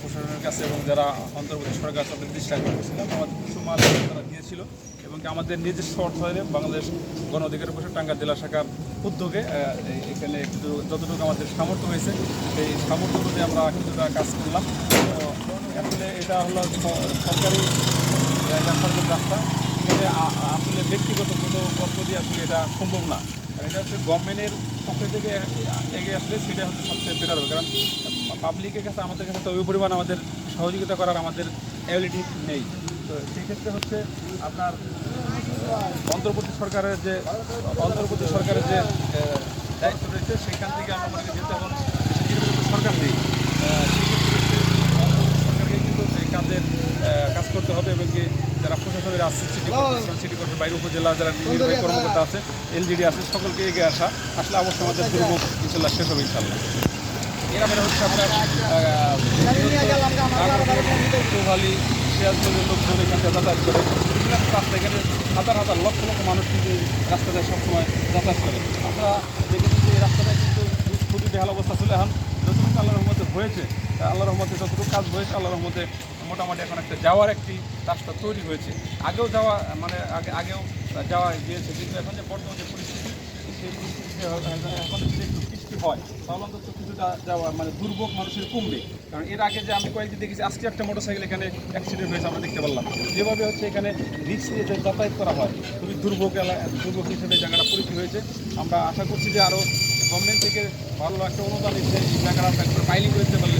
প্রশাসনের কাছে এবং যারা অন্তর্বর্তী সরকার তাদের দৃষ্টি আকর্ষণ করছিলাম আমাদের কিছু মাল তারা দিয়েছিল এবং আমাদের নিজস্ব অর্থায়নে বাংলাদেশ গণ অধিকার পরিষদ টাঙ্গাইল জেলা শাখার উদ্যোগে এখানে কিছু যতটুকু আমাদের সামর্থ্য হয়েছে সেই সামর্থ্য অনুযায়ী আমরা কিছুটা কাজ করলাম। আসলে এটা হলো সরকারি সরকারি রাস্তা। এখানে আসলে ব্যক্তিগত কোনো পক্ষ দিয়ে আসলে এটা সম্ভব না। এটা হচ্ছে গভর্নমেন্টের পক্ষ থেকে এগিয়ে আসলে সেটা হচ্ছে সবচেয়ে বেটার হবে। কারণ পাবলিকের কাছে, আমাদের কাছে তো ওই পরিমাণ আমাদের সহযোগিতা করার আমাদের অ্যাবিলিটি নেই। তো সেই ক্ষেত্রে হচ্ছে আপনার অন্তর্বর্তী সরকারের যে, অন্তর্বর্তী সরকারের যে দায়িত্ব রয়েছে, সেখান থেকে আমরা মনে করি এখন সরকার নেই। সেক্ষেত্রে সরকারকে কিন্তু এই কাজের কাজ করতে হবে এবং কি যারা প্রশাসনের আছে সিটি কর্পোরেশন সিটি কর্পোরেশন, বাইরে উপজেলা যারা নির্বাহী কর্মকর্তা আছে, এলজিডি আছে, সকলকে এগিয়ে আসা। আসলে অবশ্যই আমাদের দুর্ভোগ ইনশাল্লাহ শেষ হবে ইনশাল্লাহ। এরপরে হচ্ছে আপনার সিরাজগঞ্জের লোকজন এখান যাতায়াত করে। রাস্তা এখানে হাজার হাজার লক্ষ লক্ষ মানুষ কিন্তু রাস্তাটায় সবসময় যাতায়াত করে। আমরা দেখেছি যে এই রাস্তাটা কিন্তু খুবই বেহাল অবস্থা ছিল এখন। যতটুকু আল্লাহ রহমতে হয়েছে আল্লাহ রহমতে যতটুকু কাজ হয়েছে আল্লাহ রহমতে মোটামুটি এখন একটা যাওয়ার একটি রাস্তা তৈরি হয়েছে। আগেও যাওয়া মানে আগে, আগেও যাওয়া গিয়েছে, কিন্তু এখন যে বর্তমান যে পরিস্থিতি, সেই পরিস্থিতিতে এখন হয়। তাহলে অন্তত কিছুটা যাওয়া মানে দুর্ভোগ মানুষের কমবে। কারণ এর আগে যে আমি কয়েকদিন দেখেছি, আজকে একটা মোটরসাইকেল এখানে অ্যাক্সিডেন্ট হয়েছে, আমরা দেখতে পারলাম। যেভাবে হচ্ছে এখানে রিক্স নিয়ে যাতায়াত করা হয়, খুবই দুর্ভোগ এলাকা দুর্ভোগ হিসেবে জায়গাটা পরিচিত হয়েছে। আমরা আশা করছি যে আরও গভর্নমেন্ট থেকে ভালো একটা অনুদান এসে জায়গাটা ফাইলিং করতে পারলে